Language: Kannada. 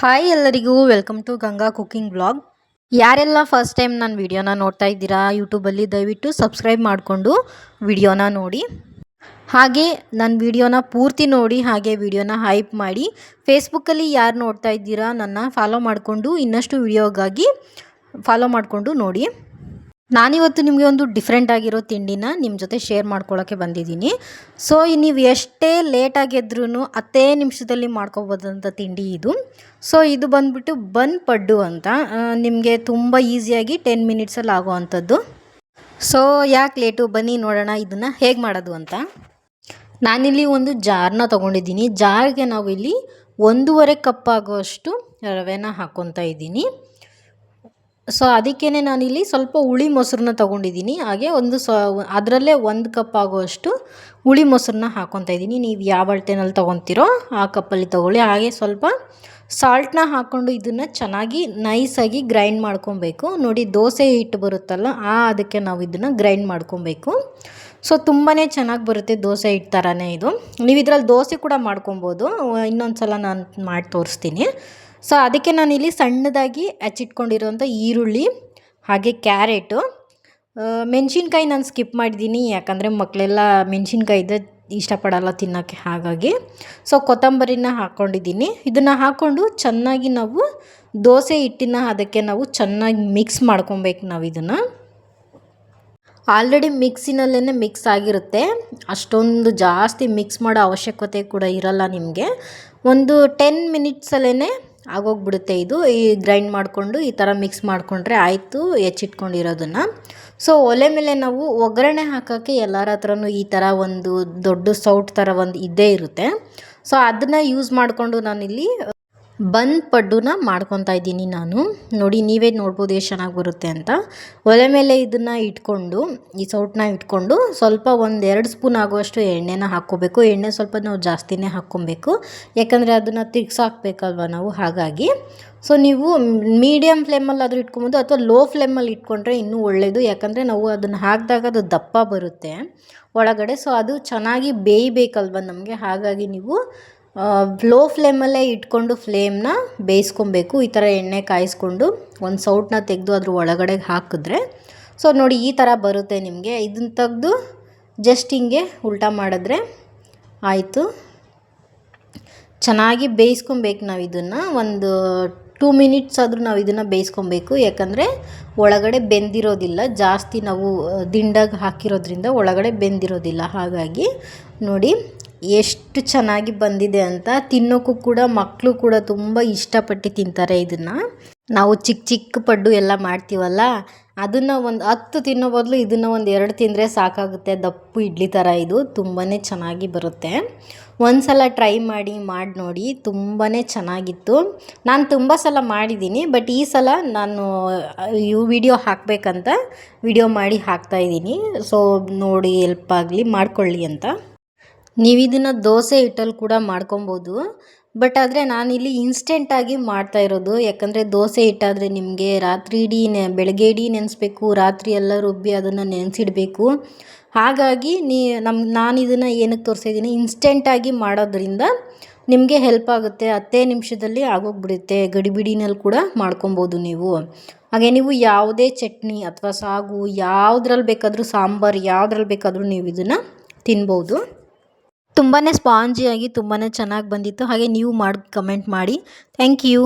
ಹಾಯ್ ಎಲ್ಲರಿಗೂ welcome to Ganga cooking blog ಯಾರೆಲ್ಲ ಫಸ್ಟ್ ಟೈಮ್ ನನ್ನ ವಿಡಿಯೋನ ನೋಡ್ತಾ ಇದ್ದೀರಾ ಯೂಟ್ಯೂಬಲ್ಲಿ ದಯವಿಟ್ಟು ಸಬ್ಸ್ಕ್ರೈಬ್ ಮಾಡಿಕೊಂಡು ವಿಡಿಯೋನ ನೋಡಿ. ಹಾಗೆ ನನ್ನ ವಿಡಿಯೋನ ಪೂರ್ತಿ ನೋಡಿ, ಹಾಗೆ ವಿಡಿಯೋನ ಹೈಪ್ ಮಾಡಿ ಫೇಸ್ಬುಕ್ಕಲ್ಲಿ ಯಾರು ನೋಡ್ತಾ ಇದ್ದೀರಾ ನನ್ನ ಫಾಲೋ ಮಾಡಿಕೊಂಡು ಇನ್ನಷ್ಟು ವಿಡಿಯೋಗಾಗಿ ಫಾಲೋ ಮಾಡಿಕೊಂಡು ನೋಡಿ. ನಾನಿವತ್ತು ನಿಮಗೆ ಒಂದು ಡಿಫ್ರೆಂಟ್ ಆಗಿರೋ ತಿಂಡಿನ ನಿಮ್ಮ ಜೊತೆ ಶೇರ್ ಮಾಡ್ಕೊಳ್ಳೋಕ್ಕೆ ಬಂದಿದ್ದೀನಿ. ಸೊ ನೀವು ಎಷ್ಟೇ ಲೇಟಾಗಿ ಎದ್ರೂ ಹತ್ತೇ ನಿಮಿಷದಲ್ಲಿ ಮಾಡ್ಕೋಬೋದಂಥ ತಿಂಡಿ ಇದು. ಸೊ ಇದು ಬಂದುಬಿಟ್ಟು ಬನ್ ಪಡ್ಡು ಅಂತ. ನಿಮಗೆ ತುಂಬ ಈಸಿಯಾಗಿ ಟೆನ್ ಮಿನಿಟ್ಸಲ್ಲಿ ಆಗೋವಂಥದ್ದು. ಸೊ ಯಾಕೆ ಲೇಟು ಬನ್ನಿ ನೋಡೋಣ ಇದನ್ನು ಹೇಗೆ ಮಾಡೋದು ಅಂತ. ನಾನಿಲ್ಲಿ ಒಂದು ಜಾರ್ನ ತೊಗೊಂಡಿದ್ದೀನಿ. ಜಾರ್ಗೆ ನಾವು ಇಲ್ಲಿ ಒಂದೂವರೆ ಕಪ್ ಆಗುವಷ್ಟು ರವೆನ ಹಾಕ್ಕೊತಾ ಇದ್ದೀನಿ. ಸೊ ಅದಕ್ಕೇ ನಾನಿಲ್ಲಿ ಸ್ವಲ್ಪ ಹುಳಿ ಮೊಸರನ್ನ ತೊಗೊಂಡಿದ್ದೀನಿ. ಹಾಗೆ ಒಂದು ಸ, ಅದರಲ್ಲೇ ಒಂದು ಕಪ್ ಆಗುವಷ್ಟು ಹುಳಿ ಮೊಸರನ್ನ ಹಾಕ್ಕೊತಾ ಇದ್ದೀನಿ. ನೀವು ಯಾವ ಅಳತೆನಲ್ಲಿ ತೊಗೊತೀರೋ ಆ ಕಪ್ಪಲ್ಲಿ ತೊಗೊಳ್ಳಿ. ಹಾಗೆ ಸ್ವಲ್ಪ ಸಾಲ್ಟನ್ನ ಹಾಕ್ಕೊಂಡು ಇದನ್ನು ಚೆನ್ನಾಗಿ ನೈಸಾಗಿ ಗ್ರೈಂಡ್ ಮಾಡ್ಕೊಬೇಕು. ನೋಡಿ, ದೋಸೆ ಹಿಟ್ಟು ಬರುತ್ತಲ್ಲ, ಆ ಅದಕ್ಕೆ ನಾವು ಇದನ್ನು ಗ್ರೈಂಡ್ ಮಾಡ್ಕೊಬೇಕು. ಸೊ ತುಂಬಾ ಚೆನ್ನಾಗಿ ಬರುತ್ತೆ ದೋಸೆ ಹಿಟ್ಟು ಥರನೇ ಇದು. ನೀವು ಇದರಲ್ಲಿ ದೋಸೆ ಕೂಡ ಮಾಡ್ಕೊಬೋದು. ಇನ್ನೊಂದು ಸಲ ನಾನು ಮಾಡಿ ತೋರಿಸ್ತೀನಿ. ಸೊ ಅದಕ್ಕೆ ನಾನಿಲ್ಲಿ ಸಣ್ಣದಾಗಿ ಹಚ್ಚಿಟ್ಕೊಂಡಿರೋಂಥ ಈರುಳ್ಳಿ, ಹಾಗೆ ಕ್ಯಾರೆಟು. ಮೆಣಸಿನ್ಕಾಯಿ ನಾನು ಸ್ಕಿಪ್ ಮಾಡಿದ್ದೀನಿ, ಯಾಕಂದರೆ ಮಕ್ಕಳೆಲ್ಲ ಮೆಣಸಿನ್ಕಾಯಿ ಇಷ್ಟಪಡಲ್ಲ ತಿನ್ನೋಕ್ಕೆ ಹಾಗಾಗಿ. ಸೊ ಕೊತ್ತಂಬರಿನ ಹಾಕ್ಕೊಂಡಿದ್ದೀನಿ. ಇದನ್ನು ಹಾಕ್ಕೊಂಡು ಚೆನ್ನಾಗಿ ನಾವು ದೋಸೆ ಹಿಟ್ಟಿನ ಅದಕ್ಕೆ ನಾವು ಚೆನ್ನಾಗಿ ಮಿಕ್ಸ್ ಮಾಡ್ಕೊಬೇಕು ನಾವು ಇದನ್ನು. ಆಲ್ರೆಡಿ ಮಿಕ್ಸಿನಲ್ಲೇ ಮಿಕ್ಸ್ ಆಗಿರುತ್ತೆ. ಅಷ್ಟೊಂದು ಜಾಸ್ತಿ ಮಿಕ್ಸ್ ಮಾಡೋ ಅವಶ್ಯಕತೆ ಕೂಡ ಇರಲ್ಲ ನಿಮಗೆ. ಒಂದು ಟೆನ್ ಮಿನಿಟ್ಸಲ್ಲೇ ಆಗೋಗ್ಬಿಡುತ್ತೆ ಇದು. ಈ ಗ್ರೈಂಡ್ ಮಾಡಿಕೊಂಡು ಈ ಥರ ಮಿಕ್ಸ್ ಮಾಡಿಕೊಂಡ್ರೆ ಆಯಿತು ಹೆಚ್ಚಿಟ್ಕೊಂಡಿರೋದನ್ನು. ಸೊ ಒಲೆ ಮೇಲೆ ನಾವು ಒಗ್ಗರಣೆ ಹಾಕೋಕ್ಕೆ ಎಲ್ಲರ ಹತ್ರನೂ ಈ ಥರ ಒಂದು ದೊಡ್ಡ ಸೌಟ್ ಥರ ಒಂದು ಇದ್ದೇ ಇರುತ್ತೆ. ಸೊ ಅದನ್ನು ಯೂಸ್ ಮಾಡಿಕೊಂಡು ನಾನಿಲ್ಲಿ ಬಂದ್ ಪಡ್ಡುನ ಮಾಡ್ಕೊತಾ ಇದ್ದೀನಿ ನಾನು. ನೋಡಿ, ನೀವೇ ನೋಡ್ಬೋದು ಎಷ್ಟು ಚೆನ್ನಾಗಿ ಬರುತ್ತೆ ಅಂತ. ಒಲೆ ಮೇಲೆ ಇದನ್ನು ಇಟ್ಕೊಂಡು, ಈ ಸೌಟನ್ನ ಇಟ್ಕೊಂಡು ಸ್ವಲ್ಪ ಒಂದು ಎರಡು ಸ್ಪೂನ್ ಆಗುವಷ್ಟು ಎಣ್ಣೆನ ಹಾಕ್ಕೋಬೇಕು. ಎಣ್ಣೆ ಸ್ವಲ್ಪ ನಾವು ಜಾಸ್ತಿನೇ ಹಾಕ್ಕೊಬೇಕು. ಯಾಕಂದರೆ ಅದನ್ನು ತಿರ್ಗ್ಸಾಕ್ಬೇಕಲ್ವ ನಾವು? ಹಾಗಾಗಿ. ಸೊ ನೀವು ಮೀಡಿಯಮ್ ಫ್ಲೇಮಲ್ಲಾದರೂ ಇಟ್ಕೊಬೋದು ಅಥವಾ ಲೋ ಫ್ಲೇಮಲ್ಲಿ ಇಟ್ಕೊಂಡ್ರೆ ಇನ್ನೂ ಒಳ್ಳೆಯದು ಯಾಕಂದರೆ ನಾವು ಅದನ್ನು ಹಾಕಿದಾಗ ಅದು ದಪ್ಪ ಬರುತ್ತೆ ಒಳಗಡೆ. ಸೊ ಅದು ಚೆನ್ನಾಗಿ ಬೇಯಬೇಕಲ್ವ ನಮಗೆ? ಹಾಗಾಗಿ ನೀವು ಲೋ ಫ್ಲೇಮಲ್ಲೇ ಇಟ್ಕೊಂಡು ಫ್ಲೇಮ್ನ ಬೇಯಿಸ್ಕೊಬೇಕು. ಈ ಥರ ಎಣ್ಣೆ ಕಾಯಿಸ್ಕೊಂಡು ಒಂದು ಸೌಟನ್ನ ತೆಗೆದು ಅದ್ರ ಒಳಗಡೆ ಹಾಕಿದ್ರೆ. ಸೊ ನೋಡಿ ಈ ಥರ ಬರುತ್ತೆ ನಿಮಗೆ. ಇದನ್ನು ತೆಗೆದು ಜಸ್ಟ್ ಹಿಂಗೆ ಉಲ್ಟಾ ಮಾಡಿದ್ರೆ ಆಯಿತು. ಚೆನ್ನಾಗಿ ಬೇಯಿಸ್ಕೊಬೇಕು ನಾವು ಇದನ್ನು. ಒಂದು ಟೂ ಮಿನಿಟ್ಸ್ ಆದರೂ ನಾವು ಇದನ್ನು ಬೇಯಿಸ್ಕೊಬೇಕು. ಯಾಕಂದರೆ ಒಳಗಡೆ ಬೆಂದಿರೋದಿಲ್ಲ. ಜಾಸ್ತಿ ನಾವು ದಿಂಡಾಗಿ ಹಾಕಿರೋದ್ರಿಂದ ಒಳಗಡೆ ಬೆಂದಿರೋದಿಲ್ಲ. ಹಾಗಾಗಿ ನೋಡಿ ಎಷ್ಟು ಚೆನ್ನಾಗಿ ಬಂದಿದೆ ಅಂತ ತಿನ್ನೋಕ್ಕೂ ಕೂಡ ಮಕ್ಕಳು ಕೂಡ ತುಂಬ ಇಷ್ಟಪಟ್ಟು ತಿಂತಾರೆ ಇದನ್ನು. ನಾವು ಚಿಕ್ಕ ಚಿಕ್ಕ ಪಡ್ಡು ಎಲ್ಲ ಮಾಡ್ತೀವಲ್ಲ, ಅದನ್ನು ಒಂದು ಹತ್ತು ತಿನ್ನೋ ಬದಲು ಇದನ್ನು ಒಂದು ಎರಡು ತಿಂದರೆ ಸಾಕಾಗುತ್ತೆ. ದಪ್ಪು ಇಡ್ಲಿ ಥರ ಇದು ತುಂಬಾ ಚೆನ್ನಾಗಿ ಬರುತ್ತೆ. ಒಂದು ಸಲ ಟ್ರೈ ಮಾಡಿ ಮಾಡಿ ನೋಡಿ ತುಂಬಾ ಚೆನ್ನಾಗಿತ್ತು. ನಾನು ತುಂಬ ಸಲ ಮಾಡಿದ್ದೀನಿ ಬಟ್ ಈ ಸಲ ನಾನು ಯು ವಿಡಿಯೋ ಹಾಕಬೇಕಂತ ವಿಡಿಯೋ ಮಾಡಿ ಹಾಕ್ತಾಯಿದ್ದೀನಿ ಸೊ ನೋಡಿ ಎಲ್ಪ್ ಆಗಲಿ, ಮಾಡ್ಕೊಳ್ಳಿ ಅಂತ. ನೀವು ಇದನ್ನು ದೋಸೆ ಹಿಟ್ಟಲ್ಲಿ ಕೂಡ ಮಾಡ್ಕೊಬೋದು. ಬಟ್ ಆದರೆ ನಾನಿಲ್ಲಿ ಇನ್ಸ್ಟೆಂಟಾಗಿ ಮಾಡ್ತಾ ಇರೋದು. ಯಾಕಂದರೆ ದೋಸೆ ಹಿಟ್ಟಾದರೆ ನಿಮಗೆ ರಾತ್ರಿ ಇಡೀ ನೆ, ಬೆಳಗ್ಗೆ ಇಡೀ ನೆನೆಸ್ಬೇಕು. ರಾತ್ರಿ ಎಲ್ಲ ರುಬ್ಬಿ ಅದನ್ನು ನೆನೆಸಿಡಬೇಕು. ಹಾಗಾಗಿ ನೀ ನಮ್ಮ ನಾನು ಇದನ್ನು ಏನಕ್ಕೆ ತೋರಿಸಿದ್ದೀನಿ ಇನ್ಸ್ಟೆಂಟಾಗಿ ಮಾಡೋದ್ರಿಂದ ನಿಮಗೆ ಹೆಲ್ಪ್ ಆಗುತ್ತೆ. ಹತ್ತೇ ನಿಮಿಷದಲ್ಲಿ ಆಗೋಗ್ಬಿಡುತ್ತೆ. ಗಡಿಬಿಡಿನಲ್ಲಿ ಕೂಡ ಮಾಡ್ಕೊಬೋದು ನೀವು. ಹಾಗೆ ನೀವು ಯಾವುದೇ ಚಟ್ನಿ ಅಥವಾ ಸಾಗು, ಯಾವುದ್ರಲ್ಲಿ ಬೇಕಾದರೂ ಸಾಂಬಾರು, ಯಾವುದ್ರಲ್ಲಿ ಬೇಕಾದರೂ ನೀವು ಇದನ್ನು ತಿನ್ಬೋದು. ತುಂಬಾ ಸ್ಪಾಂಜಿಯಾಗಿ ತುಂಬಾ ಚೆನ್ನಾಗಿ ಬಂದಿತ್ತು. ಹಾಗೆ ನೀವು ಮಾಡಿ ಕಮೆಂಟ್ ಮಾಡಿ. Thank you